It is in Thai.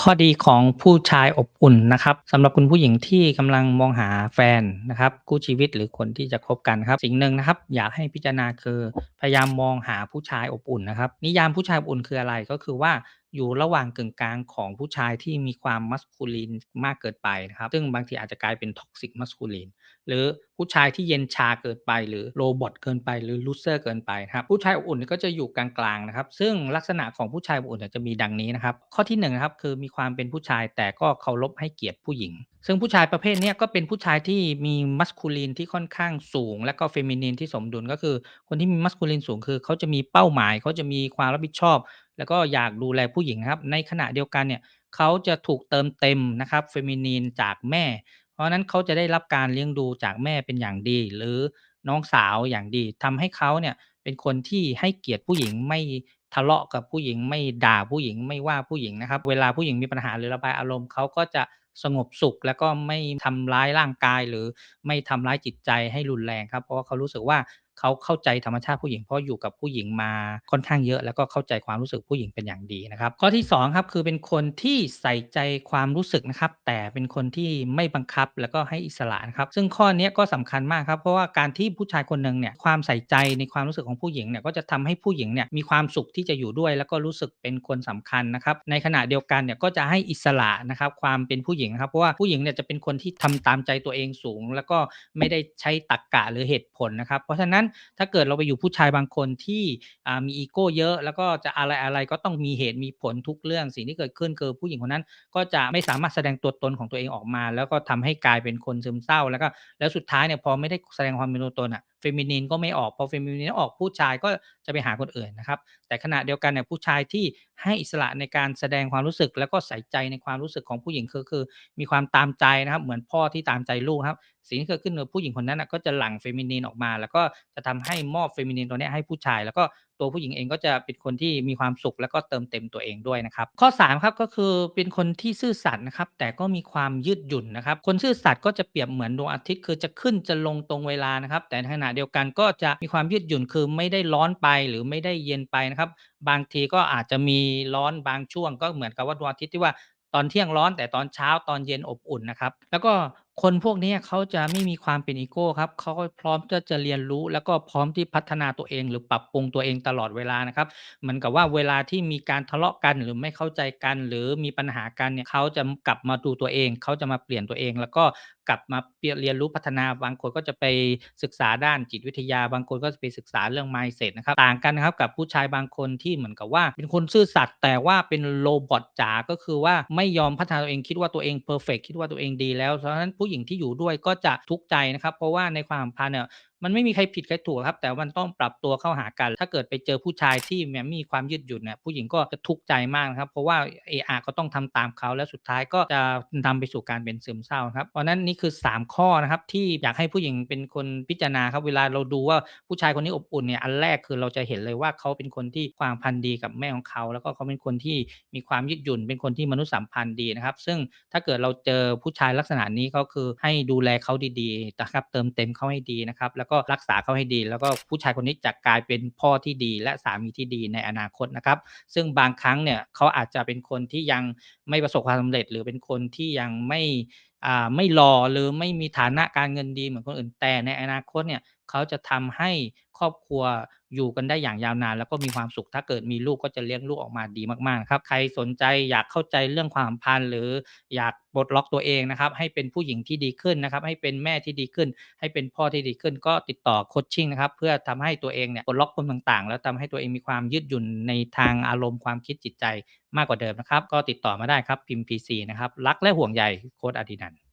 ข้อดีของผู้ชายอบอุ่นนะครับสำหรับคุณผู้หญิงที่กำลังมองหาแฟนนะครับคู่ชีวิตหรือคนที่จะคบกันครับ สิ่งหนึ่งนะครับ อยากให้พิจารณาคือพยายามมองหาผู้ชายอบอุ่นนะครับ นิยามผู้ชายอบอุ่นคืออะไรก็คือว่า อยู่ระหว่างกึ่งกลางของผู้ชายที่มีความมัสคูลินมากเกินไปนะครับ ซึ่งบางทีอาจจะกลายเป็นท็อกซิกมัสคูลินหรือผู้ชายที่เย็นชาเกินไป หรือโรบอตเกินไป หรือลูเซอร์เกินไปนะครับผู้ชายอบอุ่นก็จะอยู่กลางๆนะครับซึ่งลักษณะของผู้ชายอบอุ่นจะมีดังนี้นะครับข้อที่1นงนะครับคือมีความเป็นผู้ชายแต่ก็เคารพให้เกียรติผู้หญิง ซึ่งผู้ชายประเภทนี้ก็เป็นผู้ชายที่มีมัสคูลินที่ค่อนข้างสูง และก็เฟมินินที่สมดุลก็คือ คนที่มีมัสคูลินสูงคือเขาจะมีเป้าหมายเขาจะมีความรับผิดชอบ แล้วก็อยากดูแลผู้หญิงครับ ในขณะเดียวกันเนี่ยเขาจะถูกเติมเต็มนะครับเฟมินีนจากแม่ เพราะนั้นเขาจะได้รับการเลี้ยงดูจากแม่เป็นอย่างดี หรือน้องสาวอย่างดีทำให้เขาเนี่ยเป็นคนที่ให้เกียรติผู้หญิงไม่ทะเลาะกับผู้หญิงไม่ด่าผู้หญิงไม่ว่าผู้หญิงนะครับ เวลาผู้หญิงมีปัญหาหรือระบายอารมณ์เขาก็จะสงบสุขแล้วก็ไม่ทำร้ายร่างกายหรือไม่ทำร้ายจิตใจให้รุนแรงครับ เพราะว่าเขารู้สึกว่า เขาเข้าใจธรรมชาติผู้หญิงเพราะอยู่กับผู้หญิงมาค่อนข้างเยอะ แล้วก็เข้าใจความรู้สึกผู้หญิงเป็นอย่างดีนะครับ ข้อที่2ครับคือเป็นคนที่ใส่ใจความรู้สึกนะครับ แต่เป็นคนที่ไม่บังคับแล้วก็ให้อิสระนะครับ ซึ่งข้อนี้ก็สำคัญมากครับ เพราะว่าการที่ผู้ชายคนหนึ่งเนี่ยความใส่ใจในความรู้สึกของผู้หญิงเนี่ยก็จะทำให้ผู้หญิงเนี่ยมีความสุขที่จะอยู่ด้วย แล้วก็รู้สึกเป็นคนสำคัญนะครับในขณะเดียวกันเนี่ยก็จะให้อิสระนะครับความเป็นผู้หญิงครับเพราะว่าผู้หญิงเนี่ยจะเป็นคนที่ทำตามใจตัวเองสูง แล้วก็ไม่ได้ใช้ตรรกกะหรือเหตุผลนะครับ เพราะฉะนั้นถ้าเกิดเราไปอยู่ผู้ชายบางคนที่มีอีโก้เยอะ แล้วก็จะอะไรอะไรก็ต้องมีเหตุมีผลทุกเรื่องสิ่งที่เกิดขึ้นคือผู้หญิงคนนั้น ก็จะไม่สามารถแสดงตัวตนของตัวเองออกมา แล้วก็ทำให้กลายเป็นคนซึมเศร้า แล้วก็แล้วสุดท้ายเนี่ยพอไม่ได้แสดงความเป็นตัวตนอะ ฟมินีนก็ไม่ออกพอเฟมินีนออกผู้ชายก็จะไปหาคนอื่นนะครับ แต่ขณะเดียวกันเนี่ยผู้ชายที่ให้อิสระในการแสดงความรู้สึก แล้วก็ใส่ใจในความรู้สึกของผู้หญิงคือคือ มีความตามใจนะครับ เหมือนพ่อที่ตามใจลูกครับสิ่งที่เกิดขึ้นคือผู้หญิงคนนั้นก็จะหลั่งเฟมินีนออกมา แล้วก็จะทำให้มอบเฟมินีนตัวนี้ให้ผู้ชาย แล้วก็ตัวผู้หญิงเองก็จะเป็นคนที่มีความสุข แล้วก็เติมเต็มตัวเองด้วยนะครับข้อ3ครับก็คือเป็นคนที่ซื่อสัตย์นะครับแต่ก็มีความยืดหยุ่นนะครับ คนซื่อสัตย์ก็จะเปรียบเหมือนดวงอาทิตย์คือจะขึ้นจะลงตรงเวลานะครับ แต่ในขณะเดียวกันก็จะมีความยืดหยุ่นคือไม่ได้ร้อนไปหรือไม่ได้เย็นไปนะครับ บางทีก็อาจจะมีร้อนบางช่วง ก็เหมือนกับว่าดวงอาทิตย์ที่ว่าตอนเที่ยงร้อนแต่ตอนเช้าตอนเย็นอบอุ่นนะครับ แล้วก็คนพวกนี้เขาจะไม่มีความเป็นอีโก้ครับเขาพร้อมที่จะเรียนรู้ แล้วก็พร้อมที่พัฒนาตัวเอง หรือปรับปรุงตัวเองตลอดเวลานะครับเหมือนกับว่าเวลาที่มีการทะเลาะกันหรือไม่เข้าใจกัน หรือมีปัญหากันเนี่ยเขาจะกลับมาดูตัวเอง เขาจะมาเปลี่ยนตัวเอง แล้วก็ กลับมาเรียนรู้พัฒนาบางคนก็จะไปศึกษาด้านจิตวิทยา บางคนก็จะไปศึกษาเรื่อง mindset นะครับต่างกันนะครับกับผู้ชายบางคนที่เหมือนกับว่า เป็นคนซื่อสัตย์แต่ว่าเป็นโรบอทจ๋าก็คือว่าไม่ยอมพัฒนาตัวเองคิดว่าตัวเองเพอร์เฟกคิดว่าตัวเองดีแล้วเพราะฉะนั้นผู้หญิงที่อยู่ด้วยก็จะทุกข์ใจนะครับ เพราะว่าในความพันเนี่ยมันไม่มีใครผิดใครถูกครับ แต่มันต้องปรับตัวเข้าหากัน ถ้าเกิดไปเจอผู้ชายที่แบบมีความยืดหยุ่นเนี่ยผู้หญิงก็จะทุกข์ใจมากครับ เพราะว่าเออาก็ต้องทำตามเขาแล้วสุดท้ายก็จะนำไปสู่การเป็นซึมเศร้าครับเพราะนั้นนี่คือ 3 ข้อนะครับที่อยากให้ผู้หญิงเป็นคนพิจารณาครับเวลาเราดูว่าผู้ชายคนนี้อบอุ่นเนี่ยอันแรกคือเราจะเห็นเลยว่าเขาเป็นคนที่ความพันธ์ดีกับแม่ของเขา แล้วก็เขาเป็นคนที่มีความยืดหยุ่น เป็นคนที่มนุษยสัมพันธ์ดีนะครับ ซึ่งถ้าเกิดเราเจอผู้ชายลักษณะนี้ก็คือให้ดูแลเขาดีๆนะครับเติมเต็มเขาให้ดีนะครับแล้วก็รักษาเขาให้ดี แล้วก็ผู้ชายคนนี้จะกลายเป็นพ่อที่ดี และสามีที่ดีในอนาคตนะครับ ซึ่งบางครั้งเนี่ยเขาอาจจะเป็นคนที่ยังไม่ประสบความสำเร็จ หรือเป็นคนที่ยังไม่ไม่หล่อหรือไม่มีฐานะการเงินดีเหมือนคนอื่นแต่ในอนาคตเนี่ยเขาจะทำให้ครอบครัว อยู่กันได้อย่างยาวนาน แล้วก็มีความสุขถ้าเกิดมีลูกก็จะเลี้ยงลูกออกมาดีมากๆครับ ใครสนใจอยากเข้าใจเรื่องความพันหรืออยากปลดล็อกตัวเองนะครับ ให้เป็นผู้หญิงที่ดีขึ้นนะครับ ให้เป็นแม่ที่ดีขึ้น ให้เป็นพ่อที่ดีขึ้น ก็ติดต่อโคชชิ่งนะครับ เพื่อทำให้ตัวเองเนี่ยปลดล็อกปมต่างๆ แล้วทำให้ตัวเองมีความยืดหยุ่นในทางอารมณ์ความคิดจิตใจมากกว่าเดิมนะครับ ก็ติดต่อมาได้ครับพิมพ์ PC นะครับรักและห่วงใยโค้ชอดินัน